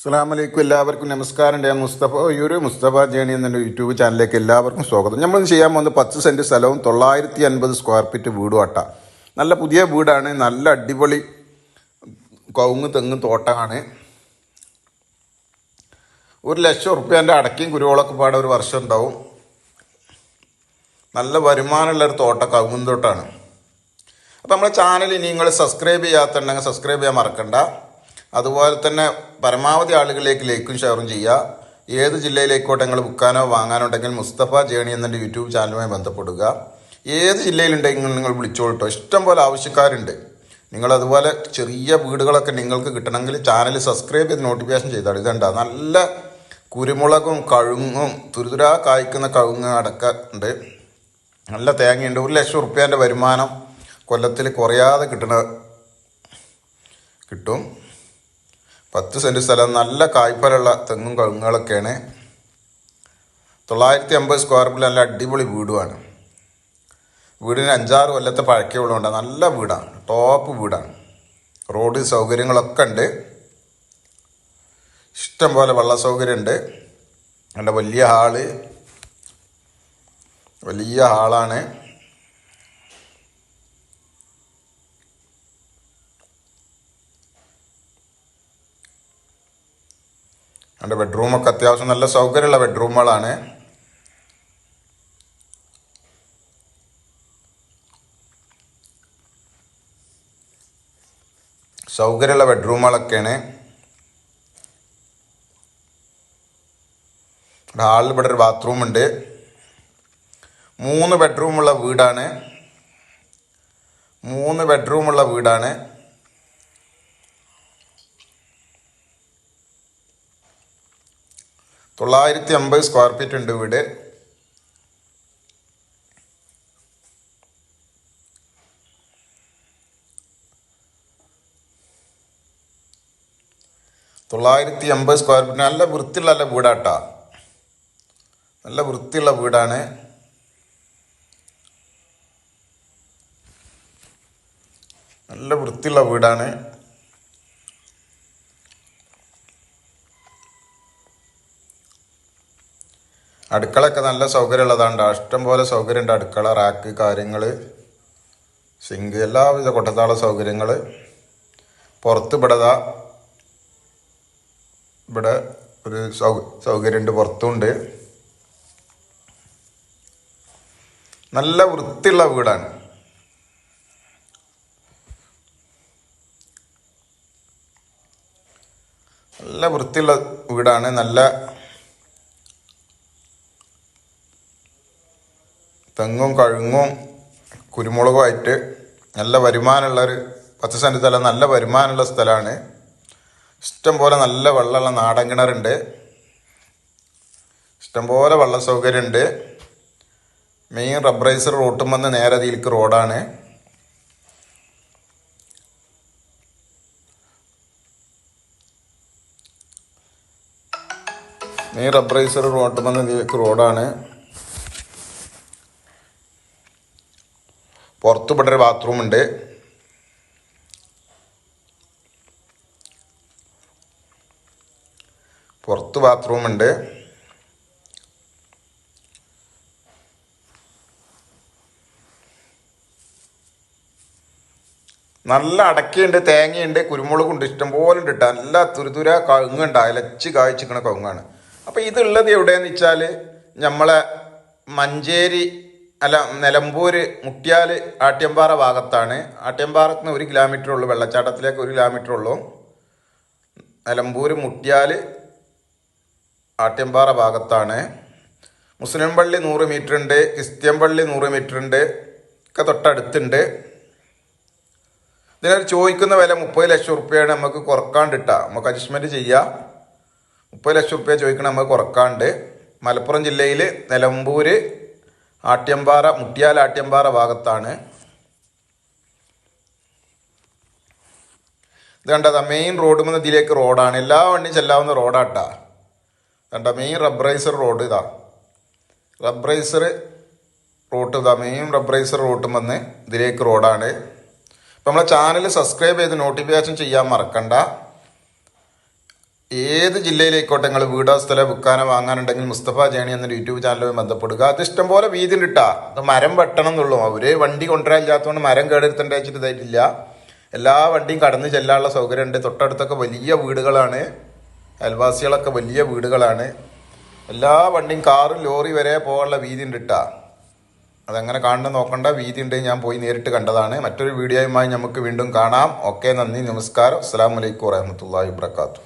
അസ്സാമലൈക്കും എല്ലാവർക്കും നമസ്കാരം. ഞാൻ മുസ്തഫ. ഒരു മുസ്തഫ ജേണി എന്നുള്ള യൂട്യൂബ് ചാനലിലേക്ക് എല്ലാവർക്കും സ്വാഗതം. നമ്മൾ ചെയ്യാൻ പോകുന്നത് പത്ത് സെന്റ് സ്ഥലവും തൊള്ളായിരത്തി അൻപത് സ്ക്വയർ ഫീറ്റ് വീടും ആട്ട നല്ല പുതിയ വീടാണ്. നല്ല അടിപൊളി കവുങ്ങ് തെങ്ങ് തോട്ടമാണ് ഒരു ലക്ഷം ഉറുപ്പ്യന്റെ അടക്കയും കുരുവോളൊക്കെ പാടെ ഒരു വർഷം ഉണ്ടാവും. നല്ല വരുമാനമുള്ള ഒരു തോട്ട കവുങ്ങും തോട്ടാണ്. അപ്പോൾ നമ്മുടെ ചാനൽ ഇനി നിങ്ങൾ സബ്സ്ക്രൈബ് ചെയ്യാത്തുണ്ടെങ്കിൽ സബ്സ്ക്രൈബ് ചെയ്യാൻ മറക്കണ്ട. അതുപോലെ തന്നെ പരമാവധി ആളുകളിലേക്ക് ലൈക്കും ഷെയറും ചെയ്യുക. ഏത് ജില്ലയിലേക്കോട്ടെ നിങ്ങൾ ബുക്കാനോ വാങ്ങാനോ ഉണ്ടെങ്കിൽ മുസ്തഫ ജേണി എന്ന യൂട്യൂബ് ചാനലുമായി ബന്ധപ്പെടുക. ഏത് ജില്ലയിലുണ്ടെങ്കിൽ നിങ്ങൾ വിളിച്ചോളട്ടോ. ഇഷ്ടം പോലെ ആവശ്യക്കാരുണ്ട്. നിങ്ങൾ അതുപോലെ ചെറിയ വീടുകളൊക്കെ നിങ്ങൾക്ക് കിട്ടണമെങ്കിൽ ചാനൽ സബ്സ്ക്രൈബ് ചെയ്ത് നോട്ടിഫിക്കേഷൻ ചെയ്താൽ ഇതുണ്ട? നല്ല കുരുമുളകും കഴുങ്ങും തുരുതുരാ കായ്ക്കുന്ന കഴുങ്ങ് അടക്ക ഉണ്ട്. നല്ല തേങ്ങയുണ്ട്. ഒരു ലക്ഷം റുപ്യേന്റെ വരുമാനം കൊല്ലത്തിൽ കുറയാതെ കിട്ടണ കിട്ടും. പത്ത് സെന്റ് സ്ഥലം നല്ല കായ്ഫലമുള്ള തെങ്ങും കവുങ്ങുകളൊക്കെയാണ്. തൊള്ളായിരത്തി അമ്പത് സ്ക്വയർ ഫീറ്റ് നല്ല അടിപൊളി വീടുമാണ്. വീടിന് അഞ്ചാറ് കൊല്ലത്തെ പഴക്കമുള്ളതുകൊണ്ട് നല്ല വീടാണ്. ടോപ്പ് വീടാണ്. റോഡ് സൗകര്യങ്ങളൊക്കെ ഉണ്ട്. ഇഷ്ടം പോലെ വെള്ള സൗകര്യമുണ്ട് നല്ല വലിയ ഹാൾ. വലിയ ഹാളാണ്. എന്റെ ബെഡ്റൂമൊക്കെ അത്യാവശ്യം നല്ല സൗകര്യമുള്ള ബെഡ്റൂമുകളാണ് സൗകര്യമുള്ള ബെഡ്റൂമുകളൊക്കെയാണ് ഹാളിൽ ഇവിടെ ഒരു ബാത്റൂം ഉണ്ട്. മൂന്ന് ബെഡ്റൂമുള്ള വീടാണ്. മൂന്ന് ബെഡ്റൂമുള്ള വീടാണ്. തൊള്ളായിരത്തി അമ്പത് സ്ക്വയർ ഫീറ്റ് ഉണ്ട് വീട്. തൊള്ളായിരത്തി അമ്പത് സ്ക്വയർ ഫീറ്റ് നല്ല വൃത്തിയുള്ള നല്ല വീടാട്ടാ. നല്ല വൃത്തിയുള്ള വീടാണ്. നല്ല വൃത്തിയുള്ള വീടാണ്. അടുക്കളയൊക്കെ നല്ല സൗകര്യമുള്ളതാണ് ഇഷ്ടം പോലെ സൗകര്യമുണ്ട്. അടുക്കള റാക്ക് കാര്യങ്ങൾ സിങ്ക് എല്ലാവിധ കൊട്ടത്താള സൗകര്യങ്ങൾ പുറത്ത് ഇവിടെ ഇവിടെ ഒരു സൗ സൗകര്യമുണ്ട്. പുറത്തുണ്ട്. നല്ല വൃത്തിയുള്ള വീടാണ്. നല്ല വൃത്തിയുള്ള വീടാണ്. നല്ല തെങ്ങും കഴുങ്ങും കുരുമുളകുമായിട്ട് നല്ല വരുമാനമുള്ളൊരു പത്ത് സെന്റ് സ്ഥലം നല്ല വരുമാനമുള്ള സ്ഥലമാണ്. ഇഷ്ടം പോലെ നല്ല വെള്ളമുള്ള നാടൻ കിണറുണ്ട്. ഇഷ്ടംപോലെ വെള്ള സൗകര്യമുണ്ട് മെയിൻ റബ്ബറൈസർ റോട്ടും വന്ന് നേരെ അതിലേക്ക് റോഡാണ് മെയിൻ റബ്ബറൈസർ റോട്ടും വന്ന് ഇതിലേക്ക് റോഡാണ് പുറത്ത് ഇവിടെ ഒരു ബാത്റൂം ഉണ്ട് പുറത്ത് ബാത്റൂം ഉണ്ട് നല്ല അടക്കയുണ്ട് തേങ്ങയുണ്ട് കുരുമുളകുണ്ട് ഇഷ്ടംപോലെ ഉണ്ട് കേട്ടോ നല്ല തുരുതുര കവുങ്ങുണ്ട് അലച്ച് കായ്ച്ചിക്കണ കവുങ്ങാണ്. അപ്പോൾ ഇതുള്ളത് എവിടെയെന്ന് വെച്ചാൽ നമ്മളെ മഞ്ചേരി അല്ല നിലമ്പൂർ മുട്ടിയാൽ ആട്യമ്പാറ ഭാഗത്താണ്. ആട്യമ്പാറത്ത് നിന്ന് ഒരു കിലോമീറ്റർ ഉള്ളൂ വെള്ളച്ചാട്ടത്തിലേക്ക് ഒരു കിലോമീറ്റർ ഉള്ളൂ. നിലമ്പൂർ മുട്ടിയാൽ ആട്യമ്പാറ ഭാഗത്താണ്. മുസ്ലിം പള്ളി നൂറ് മീറ്റർ ഉണ്ട് ക്രിസ്ത്യൻ പള്ളി നൂറ് മീറ്റർ ഉണ്ട് ഒക്കെ തൊട്ടടുത്തുണ്ട്. ഇതിനൊരു ചോദിക്കുന്ന വില മുപ്പത് ലക്ഷം റുപ്യയാണ് നമുക്ക് കുറക്കാണ്ടിട്ട നമുക്ക് അഡ്ജസ്റ്റ്മെന്റ് ചെയ്യാം. മുപ്പത് ലക്ഷം റുപ്യ ചോദിക്കണം നമുക്ക് കുറക്കാണ്ട്. മലപ്പുറം ജില്ലയിൽ നിലമ്പൂർ ആട്യമ്പാറ മുട്ടിയാൽ ആട്യമ്പാറ ഭാഗത്താണ്. ഇത് കണ്ടത് മെയിൻ റോഡ് മുതൽ ഇതിലേക്ക് റോഡാണ് എല്ലാ വണ്ടിയും ചെല്ലാവുന്ന റോഡാട്ടാ കണ്ട മെയിൻ റബ്ബറൈസർ റോഡ് ഇതാ. റബ്ബറൈസർ റോട്ട് ഇതാ മെയിൻ റബ്ബറൈസർ റൂട്ടും വന്ന് ഇതിലേക്ക് റോഡാണ് അപ്പം നമ്മളെ ചാനൽ സബ്സ്ക്രൈബ് ചെയ്ത് നോട്ടിഫിക്കേഷൻ ചെയ്യാൻ മറക്കണ്ട. ഏത് ജില്ലയിലേക്കോട്ടെ നിങ്ങൾ വീടോ സ്ഥലം വിൽക്കാനോ വാങ്ങാനുണ്ടെങ്കിൽ മുസ്തഫ ജേണി എന്നൊരു യൂട്യൂബ് ചാനലുമായി ബന്ധപ്പെടുക. അത് ഇഷ്ടംപോലെ വീതി ഇട്ടാ അത് മരം വെട്ടണം എന്നുള്ളൂ അവർ വണ്ടി കൊണ്ടുവരാനില്ലാത്തതുകൊണ്ട് മരം കേടെടുത്തേണ്ട വെച്ചിട്ട് ഇതായിട്ടില്ല. എല്ലാ വണ്ടിയും കടന്നു ചെല്ലാനുള്ള സൗകര്യമുണ്ട്. തൊട്ടടുത്തൊക്കെ വലിയ വീടുകളാണ്. അയൽവാസികളൊക്കെ വലിയ വീടുകളാണ്. എല്ലാ വണ്ടിയും കാറും ലോറി വരെ പോകാനുള്ള വീതി ഉണ്ട് ഇട്ടാ അതങ്ങനെ കാണണം നോക്കണ്ട. വീതി ഉണ്ട് ഞാൻ പോയി നേരിട്ട് കണ്ടതാണ്. മറ്റൊരു വീഡിയോയുമായി നമുക്ക് വീണ്ടും കാണാം. ഓക്കെ നന്ദി നമസ്കാരം. അസ്സാം വലൈക്കും വാഹമത്തല്ലാ വാബർക്കാത്തു